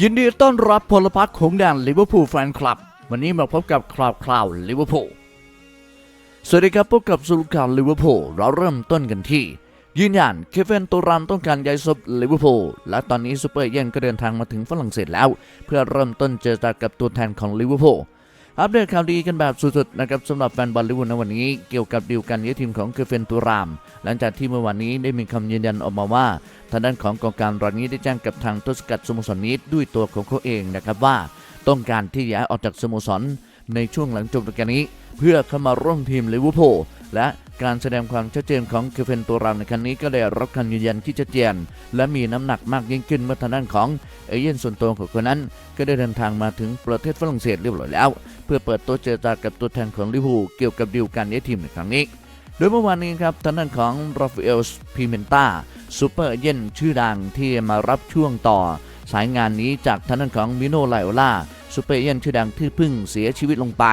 ยินดีต้อนรับพลพรรคของแดนลิเวอร์พูลแฟนคลับ วันนี้มาพบกับคราวคราวลิเวอร์พูลสวัสดีครับพบกับสุลกาลิเวอร์พูลเราเริ่มต้นกันที่ ยืนยันเคเฟนตัวรามต้องการย้ายซบลิเวอร์พูลและตอนนี้ซูเปอร์เย่นก็เดินทางมาถึงฝรั่งเศสแล้ว เพื่อเริ่มต้นเจรจากับตัวแทนของลิเวอร์พูล อัปเดตข่าวดีกันแบบสุดๆนะครับสำหรับแฟนบอลลิเวอร์พูลในวันนี้เกี่ยวกับดีลการย้ายทีมของเคเฟนตูราม หลังจากที่เมื่อวานนี้ได้มีคำยืนยันออกมาว่าทางด้านของกองการรายนี้ได้แจ้งกับทางต้นสกัดสโมสรนี้ด้วยตัวของเขาเองนะครับว่า ต้องการที่ย้ายออกจากสโมสรในช่วงหลังจบฤดูกาลนี้ เพื่อเข้ามาร่วมทีมลิเวอร์พูลและ การแสดงความชัดเจนของเคเฟนตูรามในครั้งนี้ก็ได้รับคำยืนยันที่ชัดเจนและมีน้ำหนักมากยิ่งขึ้นเมื่อทางด้านของเอเย่นส่วนตัวของคนนั้น ก็ได้เดินทางมาถึงประเทศฝรั่งเศสเรียบร้อยแล้ว เพื่อเปิดต๊ะเจรจากับตัวแทนของลิเวอร์พูลเกี่ยวกับดีลการย้ายทีมในครั้งนี้โดยเมื่อวานนี้ครับทางด้านของราฟาเอลพิเมนตาซูเปอร์เย่นชื่อดังที่มารับช่วงต่อ สายงานนี้จากทางด้านของมิโนไลโอลาซูเปอร์เย่นชื่อดังที่เพิ่งเสียชีวิตลงไป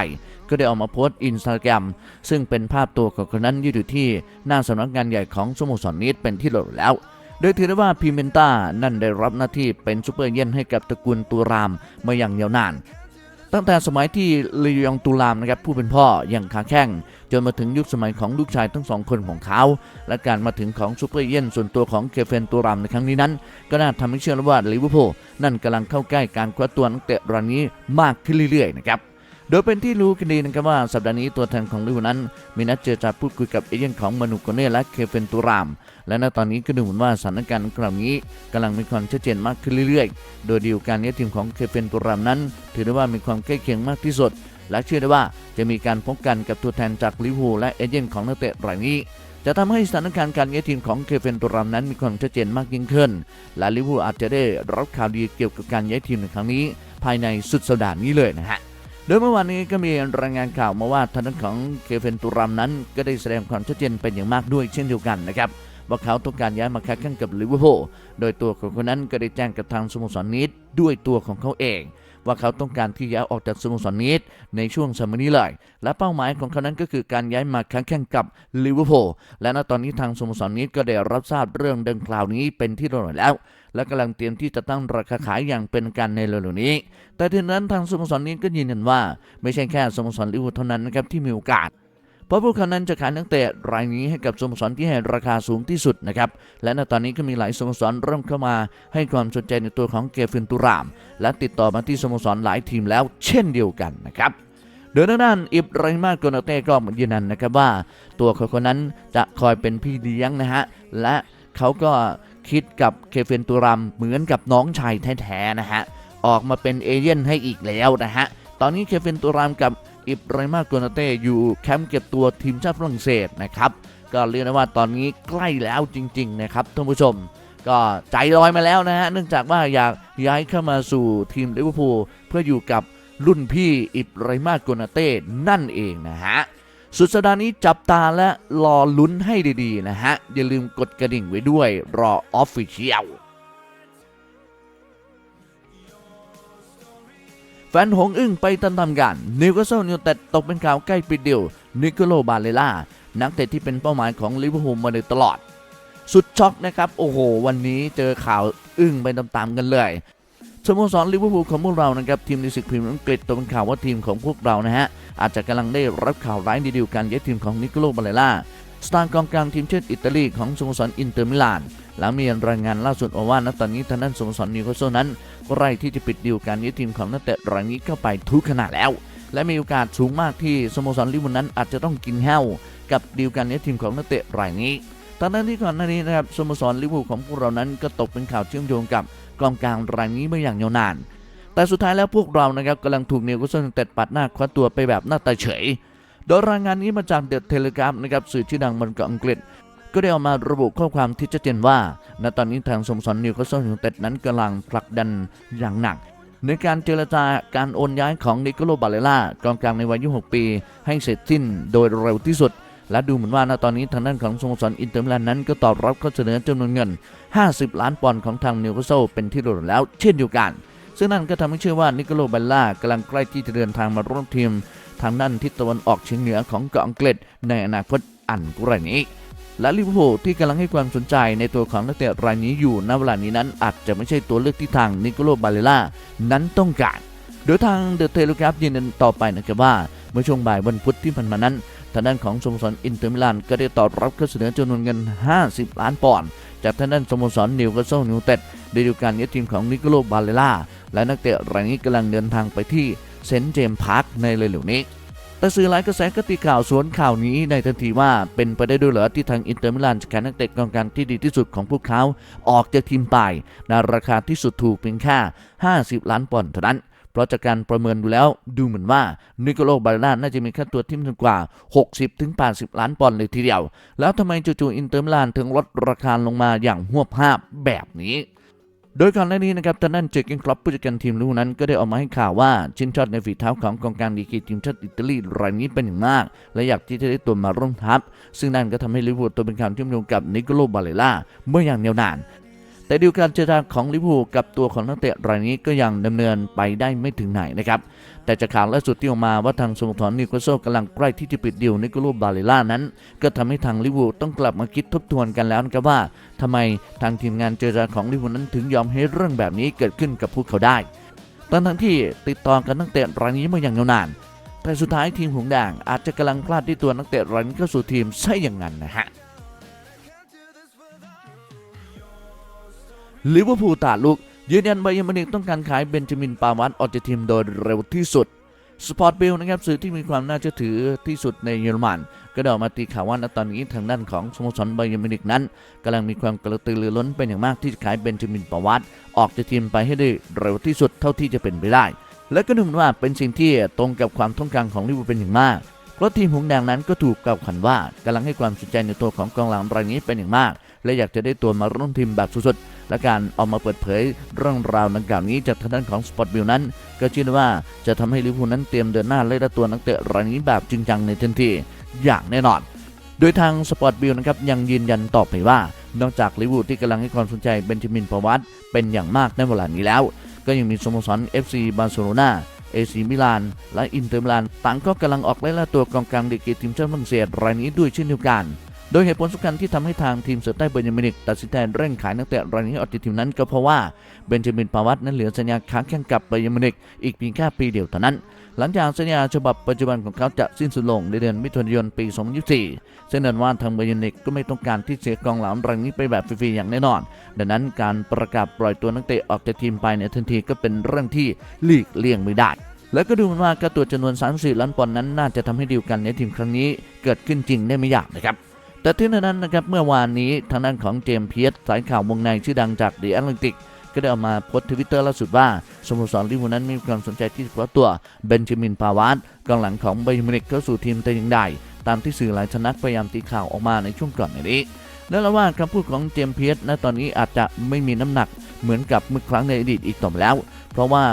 ก็ได้ออกมาโพสต์อินสตาแกรมซึ่งเป็นภาพตัวของคนนั้นยืนอยู่ที่หน้าสำนักงานใหญ่ของสโมสรนนี้เป็นที่เรียบร้อยแล้ว โดยถือได้ว่าพิเมนตานั่นได้รับหน้าที่เป็นซูเปอร์เย่นให้กับตระกูลตูรามมาอย่างยาวนานตั้งแต่สมัยที่ลียองตูรามนะครับผู้เป็นพ่ออย่างขาแข้งจนมาถึงยุคสมัยของลูกชายทั้งสองคนของเขา และการมาถึงของซูเปอร์เย่นส่วนตัวของเคเฟนตูรามในครั้งนี้นั้น ก็น่าทำให้เชื่อว่าลิเวอร์พูลนั่นกำลังเข้าใกล้การคว้าตัวนักเตะรายนี้มากขึ้นเรื่อยๆนะครับ โดยเป็นที่รู้กันดีนะครับว่าสัปดาห์นี้ตัวแทนของลิเวอร์พูลนั้น มีนัดเจรจาพูดคุยกับเอเย่นของมานุโกเน่และเคเฟนตูราม และณตอนนี้ก็ดูเหมือนว่าสถานการณ์คราวนี้กำลังมีความชัดเจนมากขึ้นเรื่อยๆ โดยดีลการย้ายทีมของเคเฟนตูรามนั้น ถือได้ว่ามีความใกล้เคียงมากที่สุด และเชื่อได้ว่าจะมีการพบกันกับตัวแทนจากลิเวอร์พูลและเอเย่นของนักเตะรายนี้จะทำให้สถานการณ์การย้ายทีมของเคเฟนตูรามนั้นมีความชัดเจนมากยิ่งขึ้น และลิเวอร์พูลอาจจะได้รับข่าวดีเกี่ยวกับการย้ายทีมในครั้งนี้ ภายในสุดสัปดาห์นี้เลยนะฮะ โดยเมื่อวานนี้ก็มีรายงานข่าวมาว่าทางด้านของเคเฟนตูรัมนั้น ก็ได้แสดงความชัดเจนเป็นอย่างมากด้วยเช่นเดียวกันนะครับว่าเขาต้องการย้ายมาค้าแข่งกับลิเวอร์พูลโดยตัวของคนนั้นก็ได้แจ้งกับทางสโมสรนิดด้วยตัวของเขาเอง ว่าเขาต้องการที่ย้ายออกจากสโมสรนิดในช่วงสมัยนี้เลย และเป้าหมายของเขานั้นก็คือการย้ายมาค้าแข่งกับลิเวอร์พูลและณตอนนี้ทางสโมสรนิดก็ได้รับทราบเรื่องดังกล่าวนี้เป็นที่เรียบร้อยแล้ว และกำลังเตรียมที่จะตั้งราคาขายอย่างเป็นการในเร็วๆนี้ แต่ทีนั้นทางสโมสรนี้ก็ยืนยันว่า ไม่ใช่แค่สโมสรลิเวอร์พูลเท่านั้นนะครับที่มีโอกาสเพราะพวกเขานั้นจะขายนักเตะรายนี้ให้กับสโมสรที่ให้ราคาสูงที่สุดนะครับ และในตอนนี้ก็มีหลายสโมสรเริ่มเข้ามาให้ความสนใจในตัวของเกฟินตุราม และติดต่อมาที่สโมสรหลายทีมแล้วเช่นเดียวกันนะครับโดยทางด้านอิบราฮิมาโกนาเต้ก็ยืนยันนะครับว่า ตัวเขาคนนั้นจะคอยเป็นพี่เลี้ยงนะฮะและเขาก็ คิดกับเคเฟนตูรัมเหมือนกับน้องชายแท้ๆนะฮะ ออกมาเป็นเอเย่นให้อีกแล้วนะฮะ ตอนนี้เคเฟนตูรัมกับอิบราฮิมาโกนาเต้อยู่แคมป์เก็บตัวทีมชาติฝรั่งเศสนะครับ ก็เรียกได้ว่าตอนนี้ใกล้แล้วจริง ๆ นะครับท่านผู้ชม ก็ใจลอยมาแล้วนะฮะ เนื่องจากว่าอยากย้ายเข้ามาสู่ทีมลิเวอร์พูลเพื่ออยู่กับรุ่นพี่อิบราฮิมาโกนาเต้นั่นเองนะฮะ สุดสัปดาห์นี้จับตาและรอลุ้นให้ดีๆนะฮะ อย่าลืมกดกระดิ่งไว้ด้วยรอออฟฟิเชียลแฟนหงอึ้งไปตามๆกันนิวคาสเซิลยูไนเต็ดตกเป็นข่าวใกล้ปิดเดียวนิโคโลบาเลล่านักเตะที่เป็นเป้าหมายของลิเวอร์พูลมาโดยตลอด สุดช็อกนะครับ โอ้โห วันนี้เจอข่าวอึ้งไปตามๆกันเลย สโมสรลิเวอร์พูลของพวกเรานะครับทีมในศึกพรีเมียร์อังกฤษตกเป็นข่าวว่าทีมของพวกเรานะฮะอาจจะกำลังได้รับข่าวร้ายดีๆการย้ายทีมของนิโคโลบาเลล่าสตาร์กองกลางทีมชาติอิตาลีของสโมสรอินเตอร์มิลานหลังมีรายงานล่าสุดออกว่าณตอนนี้ทางด้านสโมสรนิวคาสเซิลนั้นใกล้ที่จะปิดดีลการย้ายทีมของนักเตะรายนี้เข้าไปทุกขณะแล้ว และมีโอกาสสูงมากที่สโมสรลิเวอร์พูลนั้นอาจจะต้องกินแห้วกับดีลการย้ายทีมของนักเตะรายนี้ ทั้งนั้นที่ก่อนหน้านี้นะครับสโมสรลิเวอร์พูลของพวกเรานั้นก็ตกเป็นข่าวเชื่อมโยงกับกองกลางรายนี้มาอย่างยาวนาน แต่สุดท้ายแล้วพวกเรานะครับกำลังถูกเนิวคาสเซิลยูไนเต็ดปัดหน้าคว้าตัวไปแบบหน้าตาเฉย โดยรายงานนี้มาจากเดอะเทเลกราฟนะครับสื่อชื่อดังบนเกาะอังกฤษ ก็ได้ออกมาระบุข้อความที่ชัดเจนว่าณตอนนี้ทางสโมสรนิวคาสเซิลยูไนเต็ดนั้นกำลังผลักดันอย่างหนักในการเจรจาการโอนย้ายของนิโคโลบาเลล่ากองกลางในวัย 26 ปี ให้เสร็จสิ้นโดยเร็วที่สุด และดูเหมือนว่าณตอนนี้ทางด้านของสโมสรอินเตอร์มิลานนั้นก็ตอบรับข้อเสนอจำนวนเงิน 50 ล้านปอนด์ของทางนิวคาสเซิลเป็นที่รียบร้แล้วเช่นเดียวกัน ซึ่งนั่นก็ทำให้เชื่อว่านิโคโลบาลล่ากำลังใกล้ที่จะเดินทางมาร่วมทีม ทางด้านทิศตะวันออกเฉียงเหนือของเกาะอังกฤษในอนาคตอันใกล้นี้และลิเวอร์พูลที่กำลังให้ความสนใจในตัวของนักเตะรายนี้อยู่ณเวลานี้นั้นอาจจะไม่ใช่ตัวเลือกที่ทางนิโคโลบาเลล่านั้นต้องการ โดยทางเดอะเทเลกราฟยืนยันต่อไปนะครับว่า เมื่อช่วงบ่ายวันพุธที่ผ่านมานั้น ทางด้านของสโมสรอินเตอร์มิลานก็ได้ตอบรับข้อเสนอจำนวนเงิน 50 ล้านปอนด์จากทางด้านสโมสรนิวคาสเซิลยูไนเต็ดในฤดูกาลนี้ทีมของนิโคโลบาเลล่าและนักเตะรายนี้กำลังเดินทางไปที่เซนต์เจมส์พาร์คในเร็วๆนี้แต่สื่อหลายกระแสก็ตีข่าวสวนข่าวนี้ในทันทีว่าเป็นไปได้ด้วยเหรอที่ทางอินเตอร์มิลานจะขายนักเตะกองกลางที่ดีที่สุดของพวกเขาออกจากทีมไปในราคาที่สุดถูกเพียงแค่ 50 ล้านปอนด์เท่านั้น เพราะจากการประเมินดูแล้วดูเหมือนว่านิโคโลบาเลล่าน่าจะมีค่าตัวที่มากกว่า 60-80 ล้านปอนด์เลยทีเดียว แล้วทำไมจู่ๆอินเตอร์มิลานถึงลดราคาลงมาอย่างหวบภาพแบบนี้โดยก่อนหน้านี้นะครับทางด้นเจอร์เกนคล็อปผู้จัดการทีมลูกนั้นก็ได้ออกมาให้ข่าวว่าชินชอตในฝีเท้าของกองกลางดีกีทีมชาติอิตาลีรายนี้เป็นอย่างมาก และอยากที่จะได้ตัวมาร่วมทัพ ซึ่งนั่นก็ทำให้ลิเวอร์พูลตัวเป็นข่าวเชื่อมโยงกับนิโคโลบาเลล่าเมื่ออย่างเนียวนาน แต่ดูการเจรจาของลิเวอร์พูลกับตัวของนักเตะรายนี้ก็ยังดำเนินไปได้ไม่ถึงไหนนะครับ แต่จากข่าวล่าสุดที่ออกมาว่าทางสโมสรนิวคาสเซิลกำลังใกล้ที่จะปิดดีลนิโคโลบาเลล่านั้น ก็ทำให้ทางลิเวอร์พูลต้องกลับมาคิดทบทวนกันแล้วนะครับว่าทำไมทางทีมงานเจรจาของลิเวอร์พูลนั้นถึงยอมให้เรื่องแบบนี้เกิดขึ้นกับพวกเขาได้ทั้งทั้งที่ติดต่อกันตั้งแต่รายนี้มาอย่างยาวนานแต่สุดท้ายทีมหงแดงอาจจะกำลังพลาดที่ตัวนักเตะรายนี้เข้าสู่ทีมใช่อย่างนั้นนะฮะ ลิเวอร์พูลตาลุก ยืนยันไบาเยนมินิกต้องการขายเบนจามินปาวัตออกจากทีมโดยเร็วที่สุดสปอร์ตบิลนะครับสื่อที่มีความน่าเชื่อถือที่สุดในเยอรมันก็ได้ออกมาตีข่าวว่าณตอนนี้ทางด้านของสโมสรไบาเยร์นมินิกนั้นกำลังมีความกระตือรือร้นเป็นอย่างมากที่จะขายเบนจามินปาวัตออกจากทีมไปให้ได้เร็วที่สุดเท่าที่จะเป็นไปได้ และก็ดูเหมือนว่าเป็นสิ่งที่ตรงกับความต้องการของลิเวอร์พูลเป็นอย่างมากเพราะทีมหงสแดงนั้นก็ถูกกล่าวขวัญว่ากำลังให้ความสนใจในตัวของกองหลังรายนี้เป็นอย่างมาก และอยากจะได้ตัวมาร่วมทีมแบบสุดๆ และการออกมาเปิดเผยเรื่องราวดังกล่าวนี้จากทางด้านของสปอร์ตบิลนั้น ก็เชื่อว่าจะทำให้ลิเวอร์พูลนั้นเตรียมเดินหน้าไล่ล่าตัวนักเตะรายนี้แบบจริงจังในทันทีอย่างแน่นอน โดยทางสปอร์ตบิลนะครับยังยืนยันต่อไปว่านอกจากลิเวอร์พูลที่กำลังให้ความสนใจเบนจามินปาวัตเป็นอย่างมากในเวลานี้แล้ว ก็ยังมีสโมสร FC บาร์เซโลนาเอซีมิลาน และอินเตอร์มิลานต่างก็กำลังออกไล่ล่าตัวกองกลางดีกรีทีมชาติฝรั่งเศสรายนี้ด้วยเช่นเดียวกัน โดยเหตุผลสำคัญที่ทำให้ทางทีมเสือใต้เบนจามินิกตัดสินใจเร่งขายนักเตะรายนี้ออกจากทีมนั้นก็เพราะว่าเบนจามินปาวัตนั้นเหลือสัญญาค้างแข่งกับเบนจามินิกอีกเพียงแค่ปีเดียวเท่านั้น หลังจากสัญญาฉบับปัจจุบันของเขาจะสิ้นสุดลงในเดือนมิถุนายนปี 2024ซึ่งนั่นว่าทางเบนจามินิกก็ไม่ต้องการที่เสียกองหลังรายนี้ไปแบบฟรีๆอย่างแน่นอน ดังนั้นการประกาศปล่อยตัวนักเตะออกจากทีมไปในทันทีก็เป็นเรื่องที่หลีกเลี่ยงไม่ได้แล้วก็ดูเหมือนว่าการตัวจำนวน 34 ล้านปอนด์นั้นน่าจะทำให้ดีลกันในทีมครั้งนี้ เกิดขึ้นจริงได้ไม่ยากนะครับ แต่ที่นั้นนะครับเมื่อวานนี้ทางด้านของเจมส์เพียสสายข่าววงในชื่อดังจากเดอะแอตแลนติกก็ได้ออกมาโพสต์ทวิตเตอร์ล่าสุดว่าสโมสรลิเวอร์พูลนั้นมีความสนใจที่จะคว้าตัวเบนจามินปาวาร์ดกองหลังของไบย์มินิกเข้าสู่ทีมแต่อย่างใดตามที่สื่อหลายสำนักพยายามตีข่าวออกมาในช่วงก่อนหน้านี้และละว่าคำพูดของเจมส์เพียสณตอนนี้อาจจะไม่มีน้ำหนักเหมือนกับเมื่อครั้งในอดีตอีกต่อไปแล้ว เพราะว่า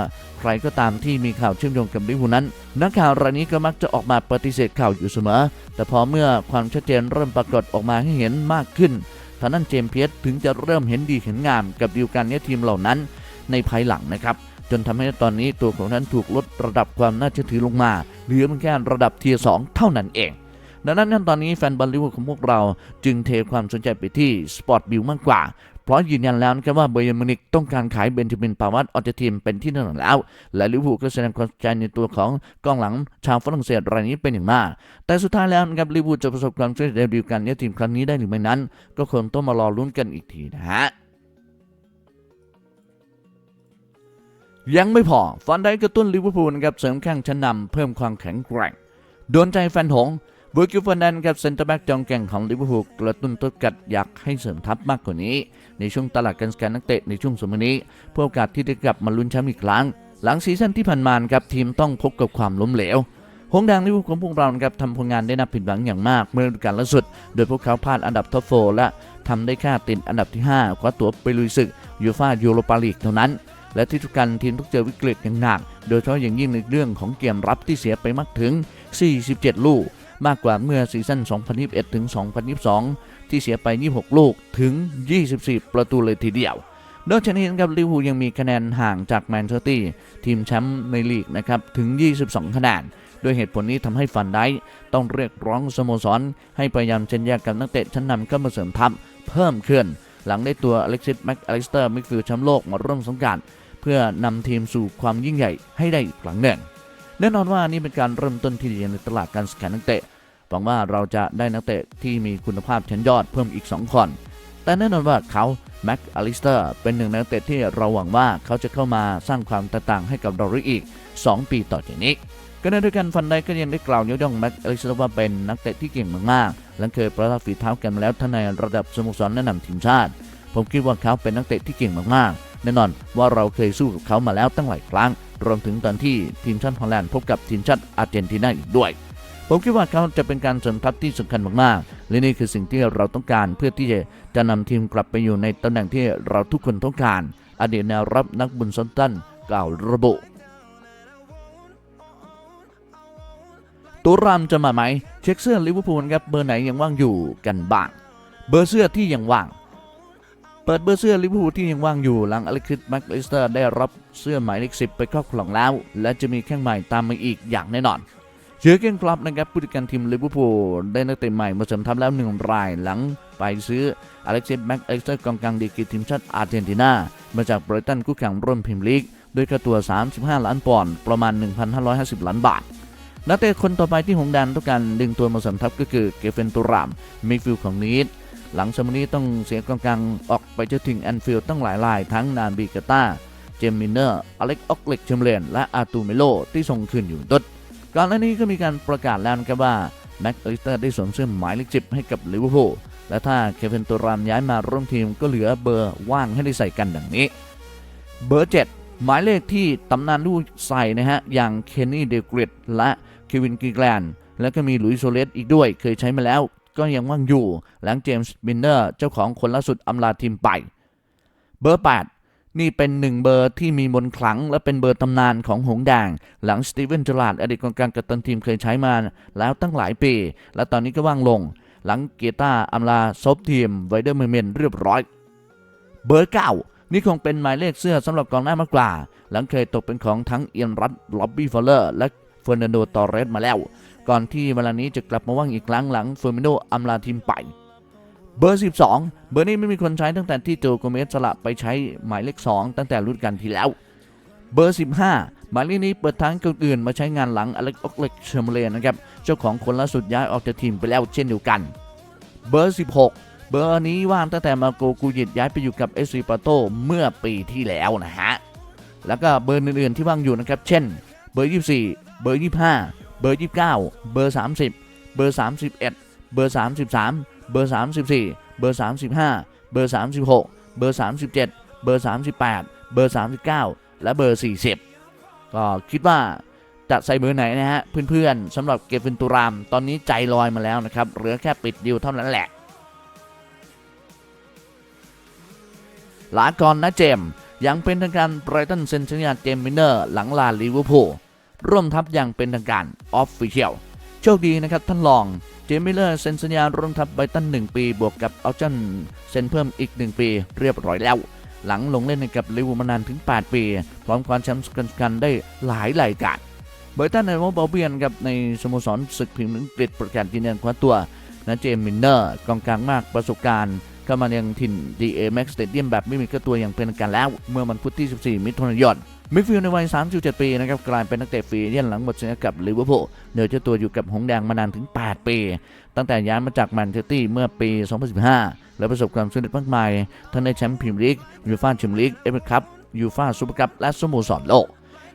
ใครก็ตามที่มีข่าวเชื่อมโยงกับลิเวอร์พูลนั้น นักข่าวรายนี้ก็มักจะออกมาปฏิเสธข่าวอยู่เสมอ แต่พอเมื่อความชัดเจนเริ่มปรากฏออกมาให้เห็นมากขึ้นทางนั้นเจมส์เพียสถึงจะเริ่มเห็นดีเห็นงามกับดีลการเนี้ยทีมเหล่านั้นในภายหลังนะครับจนทำให้ตอนนี้ตัวของท่านถูกลดระดับความน่าเชื่อถือลงมา เหลือเพียงแค่ระดับเทียร์สเท่านั้นเอง ดังนั้นตอนนี้แฟนบอลลิเวอร์พูลของพวกเราจึงเทความสนใจไปที่สปอร์ตบิลมากกว่า พราะยืนยันแล้วนะครับว่าเบย์มินิกต้องการขายเบนจามินปาวัตออกจากทีมเป็นที่แน่นอนแล้ว และลิเวอร์พูลก็แสดงความใจในตัวของกองหลังชาวฝรั่งเศสรายนี้เป็นอย่างมาก แต่สุดท้ายแล้วนะครับลิเวอร์พูลจะประสบความสำเร็จในดีลกันเนี้ยทีมครั้งนี้ได้หรือไม่นั้น ก็คงต้องมารอลุ้นกันอีกทีนะฮะยังไม่พอฟันได้กระตุ้นลิเวอร์พูลนะครับเสริมแข้งชั้นนำเพิ่มความแข็งแกร่งโดนใจแฟนหง บอร์กิลฟันแดนกับเซนเตอร์แบ็กจองแก่งของลิเวอร์พูลกระตุ้นต้นกัดอยากให้เสริมทัพมากกว่านี้ ในช่วงตลาดการสแกนนักเตะในช่วงสมัยนี้เพื่อโอกาสที่จะกลับมาลุ้นแชมป์อีกครั้ง หลังซีซั่นที่ผ่านมาครับทีมต้องพบกับความล้มเหลวหงส์แดงลิเวอร์พูลของพวกเราครับทำผลงานได้น่าผิดหวังอย่างมากเมื่อฤดูกาลล่าสุด โดยพวกเขาพลาดอันดับท็อปโฟและทำได้แค่ติดอันดับที่5คว้าตั๋วไปลุยศึกยูฟ่ายูโรปาลีกเท่านั้น และที่ทุกการทีมต้องเจอวิกฤตอย่างหนัก โดยเฉพาะอย่างยิ่งในเรื่องของเกมรับที่เสียไปมากถึง 47 ลูก มากกว่าเมื่อซีซั่น 2021 ถึง 2022 ที่เสียไป 26 ลูกถึง 24 ประตูเลยทีเดียวนอกจากนี้นะครับลิเวอร์พูลยังมีคะแนนห่างจากแมนเชสเตอร์ทีมแชมป์ในลีกนะครับถึง 22 คะแนนด้วยเหตุผลนี้ทำให้ฟันได้ต้องเรียกร้องสโมสร ให้พยายามเช่นแยกกับนักเตะชั้นนำเข้ามาเสริมทัพเพิ่มขึ้น หลังได้ตัวอเล็กซิสแม็กอลิสเตอร์มิดฟิลด์แชมป์โลกมาร่วมสังกัดเพื่อนำทีมสู่ความยิ่งใหญ่ให้ได้อีกครั้งหนึ่ง แน่นอนว่านี่เป็นการเริ่มต้นที่ดีในตลาดการสแกนนักเตะหวังว่าเราจะได้นักเตะที่มีคุณภาพชั้นยอดเพิ่มอีก 2 คน แต่แน่นอนว่าเขาแม็กอลิสเตอร์เป็นหนึ่งนักเตะที่เราหวังว่าเขาจะเข้ามาสร้างความแตกต่างให้กับเราอีก 2 ปีต่อจากนี้ก็ในด้วยกันฟันไดก็ยังได้กล่าวยกย่องแม็กอลิสเตอร์ว่าเป็นนักเตะที่เก่งมากๆและเคยประทับฝีเท้ากันมาแล้วทั้งในระดับสโมสรแนะนำทีมชาติ ผมคิดว่าเขาเป็นนักเตะที่เก่งมากๆแน่นอนว่าเราเคยสู้กับเขามาแล้วตั้งหลายครั้ง รวมถึงตอนที่ทีมชาติฮอลแลนด์พบกับทีมชาติอาร์เจนตินาอีกด้วย ผมคิดว่าเขาจะเป็นการเสริมทัพที่สำคัญมากๆ และนี่คือสิ่งที่เราต้องการเพื่อที่จะจะนำทีมกลับไปอยู่ในตำแหน่งที่เราทุกคนต้องการ อดีตแนวรับนักบุญซอนตันกล่าวระบุตัวรามจะมาไหม เช็คเสื้อลิเวอร์พูลครับเบอร์ไหนยังว่างอยู่กันบ้าง เบอร์เสื้อที่ยังว่าง ปิดเบอร์เสื้อลิเวอร์พูลที่ยังว่างอยู่หลังอเล็กซิสแม็กลิสเตอร์ได้รับเสื้อหมายเลขสิบไปครอบครองแล้ว และจะมีแข้งใหม่ตามมาอีกอย่างแน่นอน เชื้อเก้นคลับนะครับผู้จัดการทีมลิเวอร์พูลได้นักเตะใหม่มาเสริมทัพแล้วหนึ่งรายหลังไปซื้ออเล็กซิสแม็กลิสเตอร์กองกลางดีกีทีมชาติอาร์เจนตินามาจากบริตันคู่แข่งร่วมพรีเมียร์ลีกด้วยค่าตัว 35 ล้านปอนด์ประมาณ 1,550 ล้านบาทนักเตะคนต่อไปที่หงส์แดนต้องการดึงตัวมาเสริมทัพก็คือเกฟเฟนตูรามมิฟิลของนีด หลังสมอนี้ต้องเสียกองกลางออกไปเจอถึงแอนฟิลด์ตั้งหลายรายทั้งนาบีกาตาเจมมินเนอร์ อเล็กออกเล็กเชมเลนและอาตูเมโลที่ส่งคืนอยู่ต้นก่อนหน้านี้ก็มีการประกาศแล้วนะครับว่าแม็กอลิสเตอร์ได้สวมเสื้อหมายเลขจิบให้กับลิเวอร์พูลและถ้าเควินตูรามย้ายมาร่วมทีมก็เหลือเบอร์ว่างให้ได้ใส่กันดังนี้ เบอร์7หมายเลขที่ตำนานลูกใส่นะฮะ อย่างเคนนี่เดกริดและเควินกีแกลนแล้วก็มีหลุยโซเลสอีกด้วย เคยใช้มาแล้ว ก็ยังว่างอยู่ หลังเจมส์บินเนอร์เจ้าของคนล่าสุดอำลาทีมไป เบอร์ 8 นี่เป็นหนึ่งเบอร์ที่มีมนต์ขลัง และเป็นเบอร์ตำนานของหงส์แดงหลังสตีเวนจลาดอดีตกองกลางกัปตันทีมเคยใช้มาแล้วตั้งหลายปี และตอนนี้ก็ว่างลง หลังเกียต้าอำลาซบทีมไวเดอร์เมเมนเรียบร้อย เบอร์9นี่คงเป็นหมายเลขเสื้อสำหรับกองหน้ามากกว่า หลังเคยตกเป็นของทั้งเอียนรัตล็อบบี้ฟอลเลอร์ และเฟอร์นันโดตอเรสมาแล้ว ก่อนที่เวลานี้จะกลับมาว่างอีกครั้งหลังเฟอร์มิโนอำลาทีมไป เบอร์ 12 เบอร์นี้ไม่มีคนใช้ตั้งแต่ที่โจโกเมสสละไปใช้หมายเลข 2 ตั้งแต่รุ่นกันที่แล้ว เบอร์ 15 หมายเลขนี้เปิดทางคนอื่นมาใช้งานหลังอเล็กออกเล็กเชมเลนนะครับ เจ้าของคนล่าสุดย้ายออกจากทีมไปแล้วเช่นเดียวกัน เบอร์ 16 เบอร์นี้ว่างตั้งแต่มาโกกูยิตย้ายไปอยู่กับเอสซีปาโตเมื่อปีที่แล้วนะฮะ แล้วก็เบอร์อื่นๆที่ว่างอยู่นะครับ เช่น เบอร์ 24 เบอร์ 25 เบอร์ 29 เบอร์ 30 เบอร์ 31 เบอร์ 33 เบอร์ 34 เบอร์ 35 เบอร์ 36 เบอร์ 37 เบอร์ 38 เบอร์ 39 และเบอร์ 40 ก็คิดว่าจะใส่เบอร์ไหนนะฮะ เพื่อนๆสำหรับเกฟเฟนตูราม ตอนนี้ใจลอยมาแล้วนะครับ เหลือแค่ปิดดิวเท่านั้นแหละลาก่อนะเจมส์ยังเป็นทางการไบรตันเซ็นสัญญาเจมมินเนอร์ หลังลาลิเวอร์พูล ร่วมทัพอย่างเป็นทางการออฟฟิเชียลโชคดีนะครับท่านรองเจมิลเลอร์เซ็นสัญญาร่วมทัพไบตัน 1 ปี บวกกับออปชั่นเซ็นเพิ่มอีก 1 ปี เรียบร้อยแล้ว หลังลงเล่นให้กับลิเวมานานถึง 8 ปี พร้อมคว้าแชมป์กันได้หลายรายการไบตันในวอลบอลเบียนครับในสโมสรศึกพรีเมียร์อังกฤษประกาศยืนยันคว้าตัวนะเจมมินเนอร์กองกลางมากประสบการณ์ เข้ามายังถิ่น DA Max Stadium แบบไม่มีค่าตัวอย่างเป็นทางการแล้ว เมื่อวันพุธที่ 14 มิถุนายนมิดฟิลด์ในวัย 37 ปีนะครับกลายเป็นนักเตะฟรีเย่นหลังหมดสัญญากับลิเวอร์พูลโดยเจ้าตัวอยู่กับหงแดงมานานถึง 8 ปี ตั้งแต่ย้ายมาจากแมนเชสเตอร์เมื่อปี 2015 และประสบความสำเร็จมากมาย ทั้งในแชมป์พรีเมียร์ลีกยูฟ่าแชมเปี้ยนลีกเอฟเอคัพยูฟ่าซูเปอร์คัพและสโมสรโลก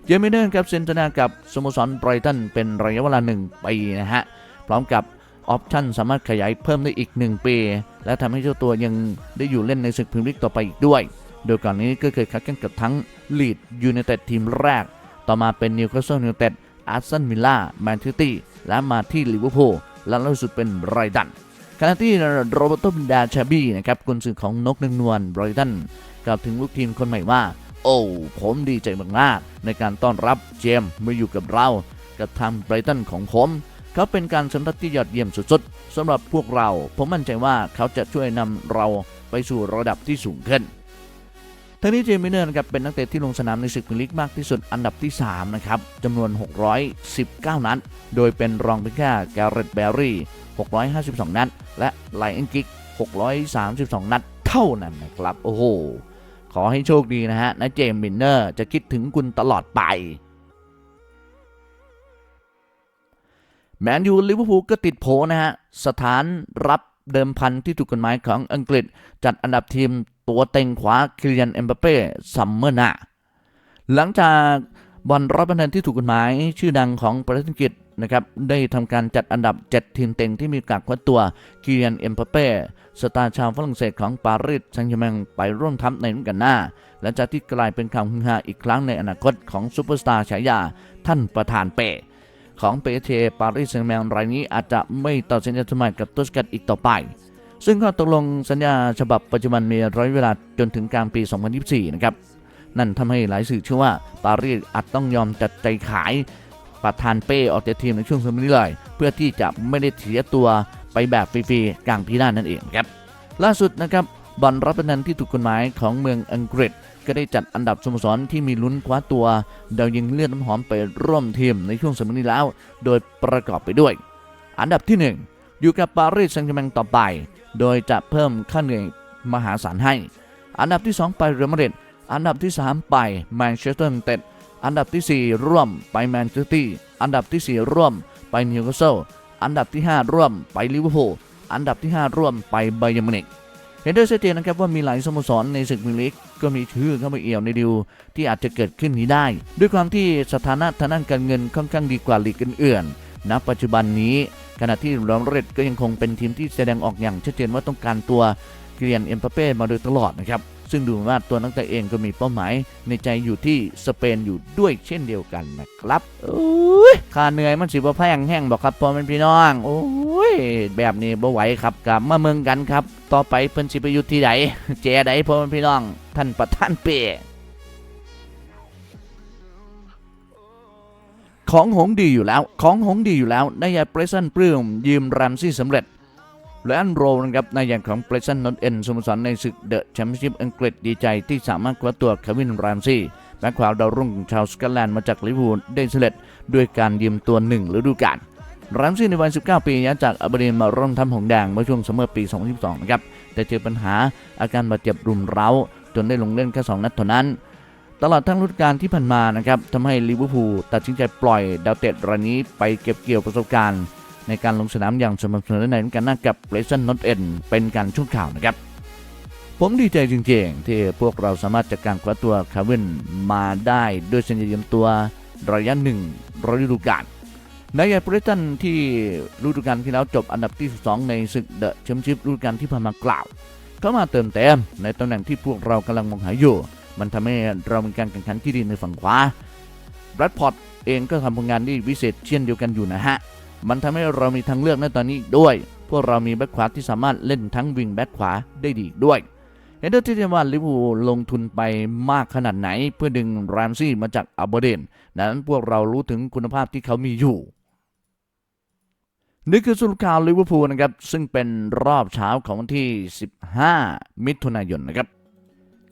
เจมิเนครับเซ็นสัญญากับสโมสรไบรตันเป็นระยะเวลา1ปีนะฮะพร้อมกับ ออปชั่นสามารถขยายเพิ่มได้อีก 1 ปี และทำให้เจ้าตัวยังได้อยู่เล่นในศึกพรีเมียร์ลีกต่อไปอีกด้วย โดยก่อนนี้ก็เคยคัดกันกับทั้งลีดยูไนเต็ดทีมแรก ต่อมาเป็นนิวคาสเซิลยูไนเต็ดอาร์เซนวิลล่าแมนเชสเตอร์และมาที่ลิเวอร์พูลและล่าสุดเป็นไรดันขณะที่โรเบโตบินดาชาบีนะครับกุนซือของนกนึงนวลไรตันกล่าวถึงลูกทีมคนใหม่ว่า โอ้ผมดีใจมากๆในการต้อนรับเจมส์มาอยู่กับเรากับทางไบรตันของผม เขาเป็นการสัมผัสที่ยอดเยี่ยมสุดๆสำหรับพวกเรา ผมมั่นใจว่าเขาจะช่วยนำเราไปสู่ระดับที่สูงขึ้นทั้งนี้เจมิเนอร์นะครับเป็นนักเตะที่ลงสนามในศึกพรีเมียร์ลีกมากที่สุดอันดับที่ 3 นะครับจำนวน 619 นัด โดยเป็นรองเพียงแค่แกเรตแบรี่ 652 นัด และไลออนกิก 632 นัดเท่านั้นนะครับ โอ้โห ขอให้โชคดีนะฮะนะเจมมินเนอร์จะคิดถึงคุณตลอดไป แมนยูลิเวอร์พูลก็ติดโผนะฮะ สถานรับเดิมพันที่ถูกกฎหมายของอังกฤษ จัดอันดับทีมตัวเต็งขวาคิริยันเอ็มบัปเป้ซัมเมอร์นาหลังจากบอลรับประทานที่ถูกกฎหมาย ชื่อดังของประเทศอังกฤษนะครับได้ทำการจัดอันดับ 7 ทีมเต็งที่มีการคว้าตัวคิริยันเอ็มบัปเป้สตาร์ชาวฝรั่งเศสของปารีสแซงต์แชร์แมงไปร่วมทัพในรุ่นกันหน้าหลังจากที่กลายเป็นข่าวฮือฮาอีกครั้งในอนาคตของซูเปอร์สตาร์ฉายาท่านประธานเป้ ของเปเชปารีสแซงต์แมงรายนี้อาจจะไม่ต่อสัญญาสมัยกับตุสกัดอีกต่อไป ซึ่งข้อตกลงสัญญาฉบับปัจจุบันมีระยะเวลาจนถึงกลางปี 2024 นะครับ นั่นทำให้หลายสื่อเชื่อว่าปารีสอาจต้องยอมจัดใจขายประธานเป้ออกจากทีมในช่วงสมัยนี้เลยเพื่อที่จะไม่ได้เสียตัวไปแบบฟรีๆกลางปีหน้านั่นเองครับล่าสุดนะครับบอลรับประทานที่ถูกกฎหมายของเมืองอังกฤษ ก็ได้จัดอันดับสโมสรที่มีลุ้นคว้าตัวดาวยิงเลือดน้ำหอมไปร่วมทีมในช่วงสมัยนี้แล้ว โดยประกอบไปด้วย อันดับที่ 1 อยู่กับปารีสแซงต์แชมงต่อไป โดยจะเพิ่มค่าเหนื่อยมหาศาลให้ อันดับที่ 2 ไปเรอัลมาดริดอันดับที่ 3 ไปแมนเชสเตอร์ยูไนเต็ดอันดับที่ 4 ร่วมไปแมนเชสเตอร์อันดับที่ 4 ร่วมไปนิวคาสเซิลอันดับที่ 5 ร่วมไปลิเวอร์พูลอันดับที่ 5 ร่วมไปไบเยอร์มินิก เห็นได้ชัดเจนนะครับว่ามีหลายสโมสรในศึกมิลิกก็มีชื่อเข้ามาเอี่ยวในดิวที่อาจจะเกิดขึ้นนี้ได้ ด้วยความที่สถานะทางด้านการเงินค่อนข้างดีกว่าลีกอื่นๆณปัจจุบันนี้ขณะที่รอมเรดก็ยังคงเป็นทีมที่แสดงออกอย่างชัดเจนว่าต้องการตัวเกรียนเอ็มปาเป้มาโดยตลอดนะครับ ซึ่งดูเหมือนว่าตัวนักเตะเองก็มีเป้าหมาย ในใจอยู่ที่สเปนอยู่ด้วยเช่นเดียวกันนะครับโอ้ยค่าเหนื่อยมันสิบ่แพงแห้งบอกครับพ่อแม่พี่น้องโอ้ยแบบนี้บ่ไหวครับกลับมาเมืองกันครับ ต่อไปเพิ่นสิไปอยู่ที่ไหนแจใดพ่อแม่พี่น้อง ท่านประธานเป้ของหงดีอยู่แล้ว ของหงดีอยู่แล้วนายเปรซันปลื้มยืมแรมซี่สำเร็จ และอันโรนะครับในอย่างของเปรซันนอตเอ็นสโมสรในศึกเดอะแชมเปี้ยนชิพอังกฤษดีใจที่สามารถคว้าตัวเควินแรมซี่แบ็คขวาดาวรุ่งชาวสกอตแลนด์มาจากลิเวอร์พูลได้สำเร็จด้วยการยืมตัวหนึ่งฤดูกาลแรมซี่ในวัย 19 ปีย้ายจากอับเบร์ดีนมาร่วมทำหงแดงเมื่อช่วงซัมเมอร์ปี 2022 นะครับ แต่เจอปัญหาอาการบาดเจ็บรุมเร้า จนได้ลงเล่นแค่ 2 นัดเท่านั้น ตลอดทั้งฤดูกาลที่ผ่านมานะครับทำให้ลิเวอร์พูลตัดสินใจปล่อยดาวเตะรายนี้ไปเก็บเกี่ยวประสบการณ์ ในการลงสนามอย่างสม่ำเสมอในการหน้ากับเ r รซันนอตเอ็นเป็นการชั่วข่าวนะครับผมดีใจจริงๆ ที่พวกเราสามารถจัดการคว้าตัวคาร์วินมาได้ด้วยเสัญญายืมตัวระยะหนึ่งรฤดูกาลในยายเบรตันที่ฤดูกาลที่แล้วจบอันดับที่ 12 ในศึกเดอะแชมเปี้ยนชิพฤดูกาลที่ผ่านมากล่าวเข้ามาเติมเต็มในตำแหน่งที่พวกเรากำลังมองหาอยู่ มันทำให้เรามีการแข่งขันที่ดีในฝั่งขวาแบรดพอร์ตเองก็ทำผลงานที่วิเศษเช่นเดียวกันอยู่นะฮะ มันทำให้เรามีทางเลือกในตอนนี้ด้วย พวกเรามีแบ็คขวาที่สามารถเล่นทั้งวิงแบ็คขวาได้ดีด้วยเห็นด้ที่ว่าลิเวอร์พูลลงทุนไปมากขนาดไหน เพื่อดึงแรมซี่มาจากอัลเบอร์เดนนั้นพวกเรารู้ถึงคุณภาพที่เขามีอยู่นี่คือสรุปข่าวลิเวอร์พูลนะครับ ซึ่งเป็นรอบเช้าของวันที่ 15 มิถุนายนนะครับ